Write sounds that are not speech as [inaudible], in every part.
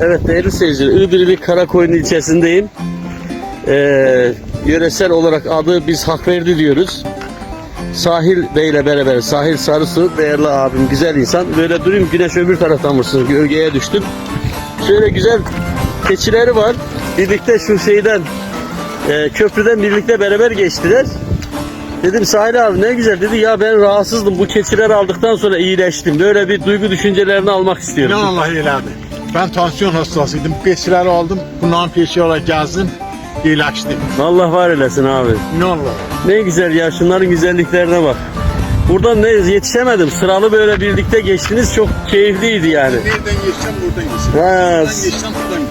Evet değerli seyirciler, Iğdırlı Karakoyun ilçesindeyim. Ee, yöresel olarak adı biz hak verdi diyoruz. Sahil Bey ile beraber, Sahil Sarısu, değerli abim, güzel insan. Böyle durayım, güneş öbür taraftan vursun, gölgeye düştüm. Şöyle güzel keçileri var. Birlikte şu şeyden, e, köprüden birlikte beraber geçtiler. Dedim Sahil abi ne güzel dedi ya ben rahatsızdım bu keçileri aldıktan sonra iyileştim. Böyle bir duygu düşüncelerini almak istiyorum. İnan Allah elədi. Ben tansiyon hastasıydım. Keçiləri aldım. Bundan peşi olarak gezdim. İyileştim. Allah var eylesin abi. İnan Allah. Ne güzel ya şunların güzelliklerine bak. Buradan ne yetişemedim. Sıralı böyle birlikte geçtiniz çok keyifliydi yani. Nereden geçsem buradan geçsem. Ha, Buradan geçsem buradan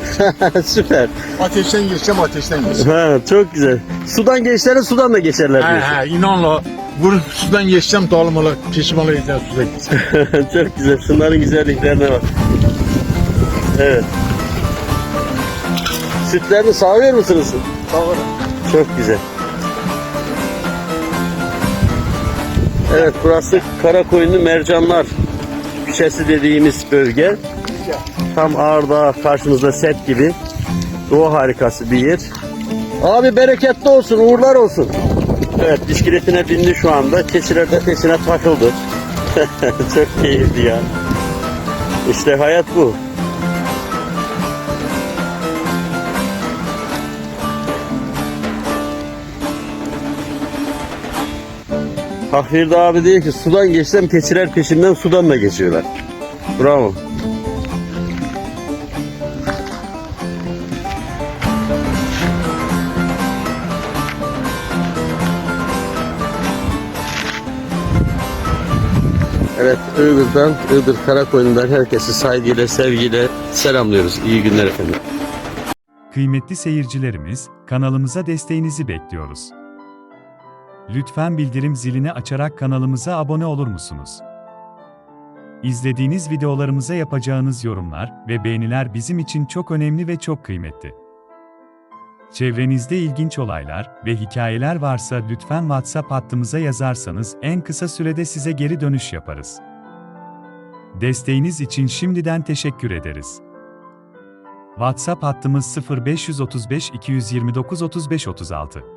[laughs] geçsem. Süper. Ateşten geçsem ateşten geçsem. Ha, çok güzel. Sudan geçleri sudan da geçerler He diyorsun. he inan Allah. Vurup sudan geçsem dalım ola. Peşim ola yeter suda geçsem. [laughs] çok güzel. Şunların güzelliklerine bak. Evet. Sütlerini sağıyor musunuz? Doğru. Çok güzel. Evet burası Karakoyunlu Mercanlar Küçesi dediğimiz bölge. Tam Ağrı'da karşımızda set gibi. Doğa harikası bir yer. Abi bereketli olsun, uğurlar olsun. Evet bisikletine bindi şu anda. Keçiler de peşine takıldı. [laughs] Çok keyifli ya. İşte hayat bu. Hakirde abi diyor ki sudan geçsem keçiler peşimden sudan da geçiyorlar. Bravo. Evet Iğdır'dan, Iğdır Karakoyun'dan herkesi saygıyla, sevgiyle selamlıyoruz. İyi günler efendim. Kıymetli seyircilerimiz, kanalımıza desteğinizi bekliyoruz. Lütfen bildirim zilini açarak kanalımıza abone olur musunuz? İzlediğiniz videolarımıza yapacağınız yorumlar ve beğeniler bizim için çok önemli ve çok kıymetli. Çevrenizde ilginç olaylar ve hikayeler varsa lütfen WhatsApp hattımıza yazarsanız en kısa sürede size geri dönüş yaparız. Desteğiniz için şimdiden teşekkür ederiz. WhatsApp hattımız 0535 229 35 36.